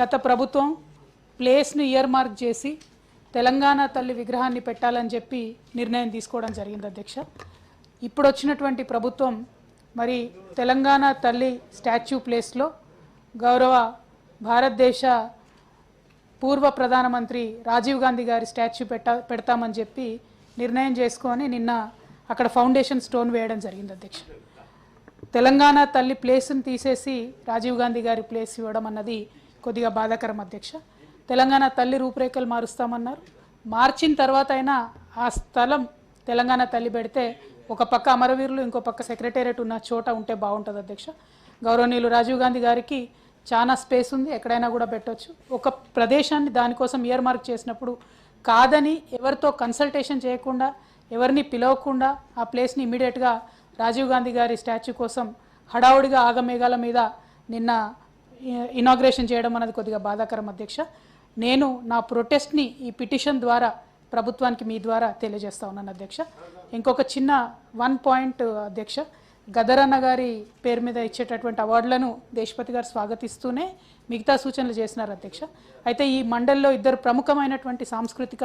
గత ప్రభుత్వం ప్లేస్ని ఇయర్ మార్క్ చేసి తెలంగాణ తల్లి విగ్రహాన్ని పెట్టాలని చెప్పి నిర్ణయం తీసుకోవడం జరిగింది అధ్యక్ష. ఇప్పుడు వచ్చినటువంటి ప్రభుత్వం మరి తెలంగాణ తల్లి స్టాచ్యూ ప్లేస్లో గౌరవ భారతదేశ పూర్వ ప్రధానమంత్రి రాజీవ్ గాంధీ గారి స్టాచ్యూ పెట్ట పెడతామని చెప్పి నిర్ణయం చేసుకొని నిన్న అక్కడ ఫౌండేషన్ స్టోన్ వేయడం జరిగింది అధ్యక్ష. తెలంగాణ తల్లి ప్లేస్ని తీసేసి రాజీవ్ గాంధీ గారి ప్లేస్ ఇవ్వడం అన్నది కొద్దిగా బాధాకరం అధ్యక్ష. తెలంగాణ తల్లి రూపురేఖలు మారుస్తామన్నారు. మార్చిన తర్వాత అయినా ఆ స్థలం తెలంగాణ తల్లి పెడితే ఒక పక్క అమరవీరులు ఇంకో పక్క సెక్రటేరియట్ ఉన్న చోట ఉంటే బాగుంటుంది అధ్యక్ష. గౌరవనీయులు రాజీవ్ గాంధీ గారికి చాలా స్పేస్ ఉంది ఎక్కడైనా కూడా పెట్టవచ్చు ఒక ప్రదేశాన్ని దానికోసం ఇయర్ మార్క్ చేసినప్పుడు కాదని ఎవరితో కన్సల్టేషన్ చేయకుండా ఎవరిని పిలవకుండా ఆ ప్లేస్ని ఇమీడియట్గా రాజీవ్ గాంధీ గారి స్టాచ్యూ కోసం హడావుడిగా ఆగమేఘాల మీద నిన్న ఇనాగ్రేషన్ చేయడం అనేది కొద్దిగా బాధాకరం అధ్యక్ష. నేను నా ప్రొటెస్ట్ని ఈ పిటిషన్ ద్వారా ప్రభుత్వానికి మీ ద్వారా తెలియజేస్తా ఉన్నాను అధ్యక్ష. ఇంకొక చిన్న వన్ పాయింట్ అధ్యక్ష గదరన్న గారి పేరు మీద ఇచ్చేటటువంటి అవార్డులను దేశపతి గారు స్వాగతిస్తూనే మిగతా సూచనలు చేసినారు అధ్యక్ష. అయితే ఈ మండలిలో ఇద్దరు ప్రముఖమైనటువంటి సాంస్కృతిక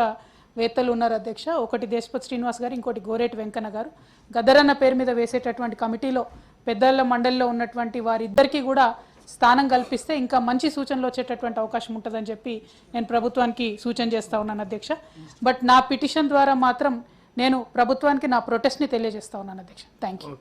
వేత్తలు ఉన్నారు అధ్యక్ష. ఒకటి దేశపతి శ్రీనివాస్ గారు ఇంకోటి గోరేటి వెంకన్న గారు. గదరన్న పేరు మీద వేసేటటువంటి కమిటీలో పెద్దల మండలిలో ఉన్నటువంటి వారిద్దరికీ కూడా స్థానం కల్పిస్తే ఇంకా మంచి సూచనలు వచ్చేటటువంటి అవకాశం ఉంటుందని చెప్పి నేను ప్రభుత్వానికి సూచన చేస్తా ఉన్నాను అధ్యక్ష. బట్ నా పిటిషన్ ద్వారా మాత్రం నేను ప్రభుత్వానికి నా ప్రొటెస్ట్ని తెలియజేస్తా ఉన్నాను అధ్యక్ష. Thank you